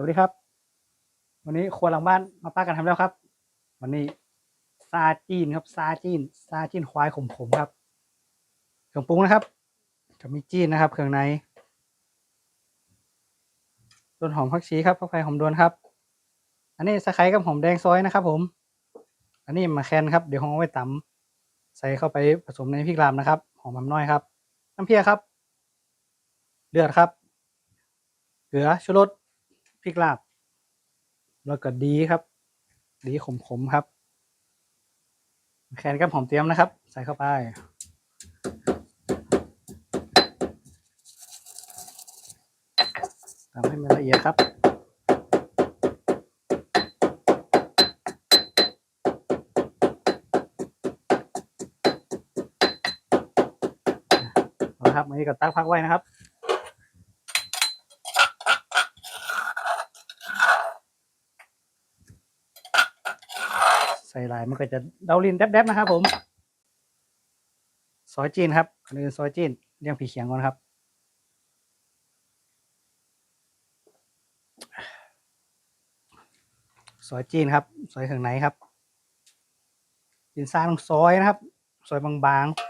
วัสดีครับ วันนี้ครัวหลังบ้านมาป้ากันทำแล้วครับ วันนี้ซาจีนครับซาจีนซาจีนควายขมๆครับ เครื่องปรุงนะครับจะมีจีนนะครับเครื่องในต้นหอมผักชีครับผักไผ่หอมดวนครับ อันนี้สะไครกับหอมแดงซอยนะครับ ผม อันนี้มะแคนครับเดี๋ยวผมเอาไว้ตำใส่เข้าไปผสมในพริกลามนะครับ หอมน้ำน้อยครับ น้ำเพียครับ เลือดครับ เกลือชูรส พริกลาบ แล้วก็ดีครับ ดีขมๆครับ แคนกับหอมเตรียมนะครับ ใส่เข้าไป ทำให้มันละเอียดครับเอาละครับอันนี้ก็ตักพักไว้นะครับ ใส่ลายมันก็จะเดาลินแดบๆนะครับผม ซอยจีนครับอันนี้ซอยจีนเลี้ยงผีเขียงก่อนครับซอยจีนครับซอยข้างในครับจีนซ่าต้องซอยนะครับ ซอยบางๆ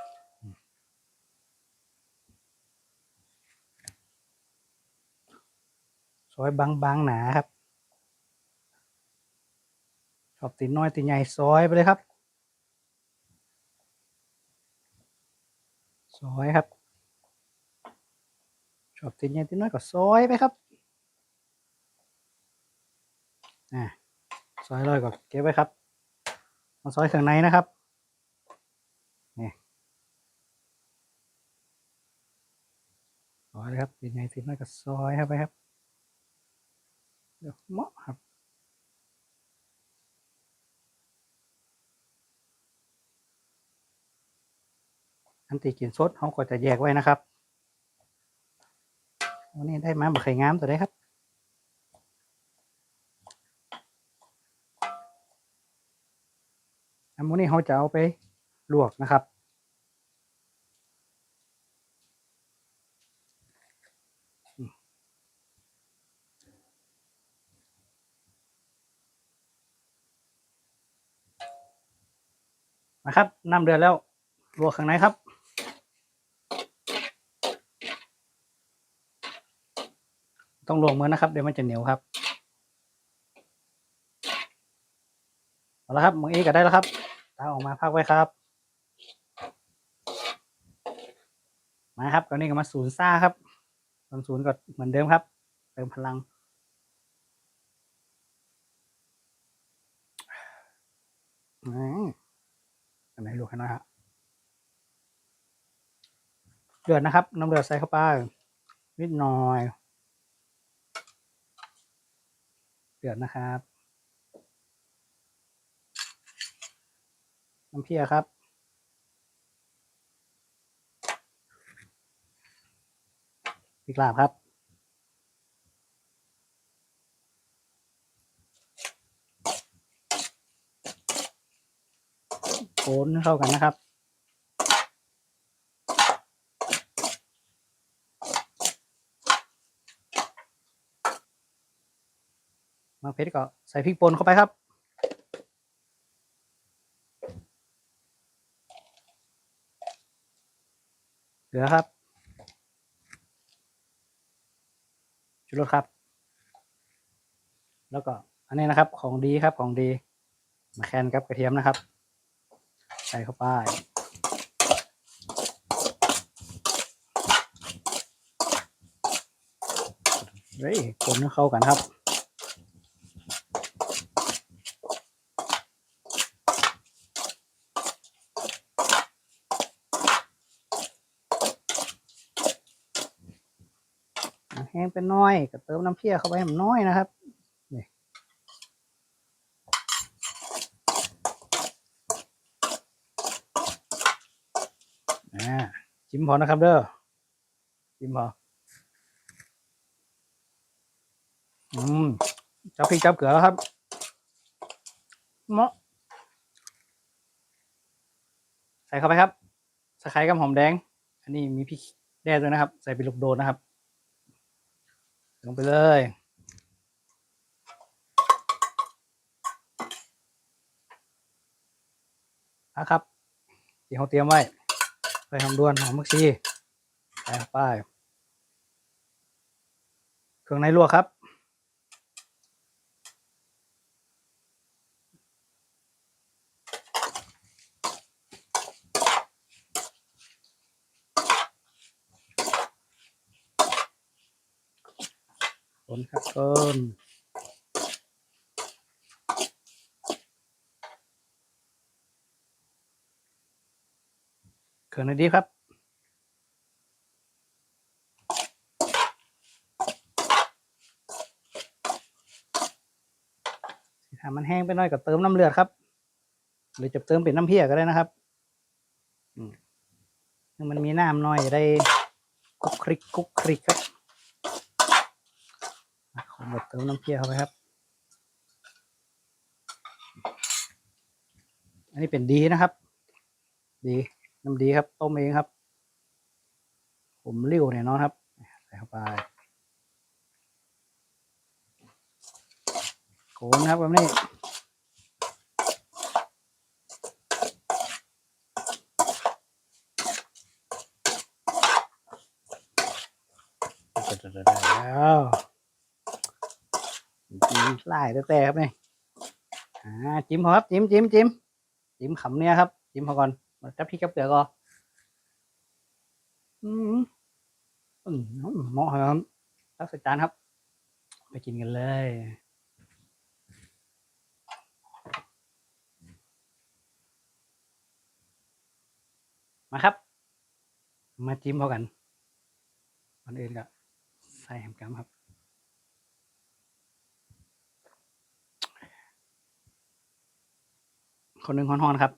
ซอยบางๆหนาครับ ชอบตีนน้อยตีใหญ่ซอยไปเลยครับ ซอยครับ ชอบตีใหญ่ตีนน้อยก็ซอยไปครับอ่ซอยเลยก็เก็บไว้ครับมาซอยข้างในนะครับนี่ซอยเลยครับตีใหญ่ตีนน้อยก็ซอยเข้าไปครับเดี๋ยวเหมาะครับ อันตีกินสดเขาก็จะแยกไว้นะครับวันนี้ได้มาบะไข่งามตัวได้ครับอันนี้เขาจะเอาไปลวกนะครับนะครับน้ำเดือดแล้วลวกข้างในครับ ต้องลวกมือนะครับ เดี๋ยวมันจะเหนียวครับเอาละครับมือเอกก็ได้แล้วครับตาออกมาพักไว้ครับ มาครับตอนนี้ก็มาศูนย์ซ่าครับตอนศูนย์ก็เหมือนเดิมครับ เติมพลังอันไหนลวกให้น่อยฮะเดือดนะครับ น้ำเดือดใส่เข้าไปนิดหน่อย เดือดนะครับน้ำเพียครับพริกลาบครับ โคนเข้ากันนะครับ มาเผ็ดก็ใส่พริกป่นเข้าไปครับเหลือครับชูรสครับ แล้วก็อันนี้นะครับของดีครับของดี มาแคนกับกระเทียมนะครับ ใส่เข้าไปเฮ้ยคนเข้ากันครับ แห้ งเป็นน้อยก็เติมน้ำเพี้ยเข้าไปให้มันน้อยนะครับนี่อ่าจิ้มพอนะครับเด้อจิ้มพออืมจับพริกจับเกลือแล้วครับเมาะใส่เข้าไปครับสไครกับหอมแดง อันนี้มีพริกแดงด้วยนะครับ ใส่เป็นลูกโดดนะครับ ลงไปเลย นะครับที่เขาเตรียมไว้ไปทำดวนหอมมักชีใส่ไปเครื่องในลวกครับ นครับคนเครื่องในดีครับถ้ามันแห้งไปหน่อยก็เติมน้ำเลือดครับ หรือจะเติมเป็นน้ำเพียก็ได้นะครับอืมมันมีน้ำหน่อยจะได้คุกคลิกคุกคลิกครับ บบเติมน้ำเพียเข้าไปครับ อันนี้เป็นดีนะครับ ดีน้ำดีครับ ต้มเองครับ ผมเลี้ยวเนี่ยเนาะครับใส่เข้าไปโขนครับแบบนี้แล้ว จิ้มไล่แต่แต่ครับนี่อ่าจิ้มครับจิ้มจิ้มจิ้มจิ้มขำเนี่ยครับ จิ้มพอก่อนมาจับพริกกับเกลือก่อนอืมอืมเหมาะครับตักใส่จานครับ ไปกินกันเลยมาครับ มาจิ้มพอกันก่อนอื่นก็ใส่แฮมกัมครับ คนหนึ่งฮอนๆครับ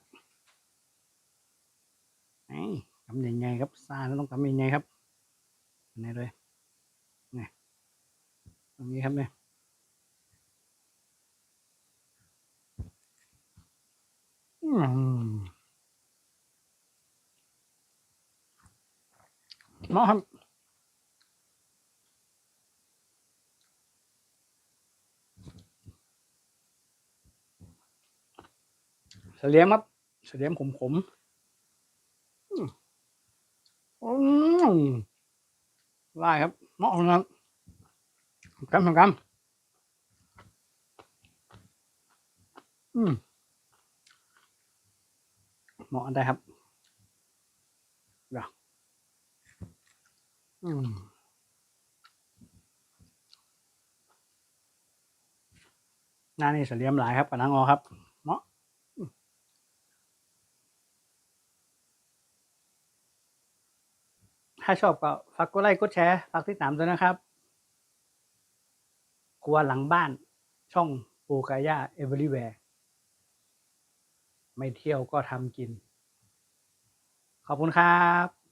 นี่กำใหญ่ๆครับซาแล้วต้องกำใหญ่ๆครับนี่เลยนี่ตรงนี้ครับเนี่ยอืมมาครับ เสลียมครับเสลียมขมขมอืมไล่ครับเหมาะครับกำกำอืมเหมาะได้ครับเดี๋ยวอืมหน้านี่เสลียมหลายครับกับนางออครับ เหมาะ ถ้าชอบก็ฝากกดไลค์กดแชร์ฝากติดตามด้วยนะครับครัวหลังบ้านช่องปูกายาเอเวอร์แวร์ไม่เที่ยวก็ทำกิน ขอบคุณครับ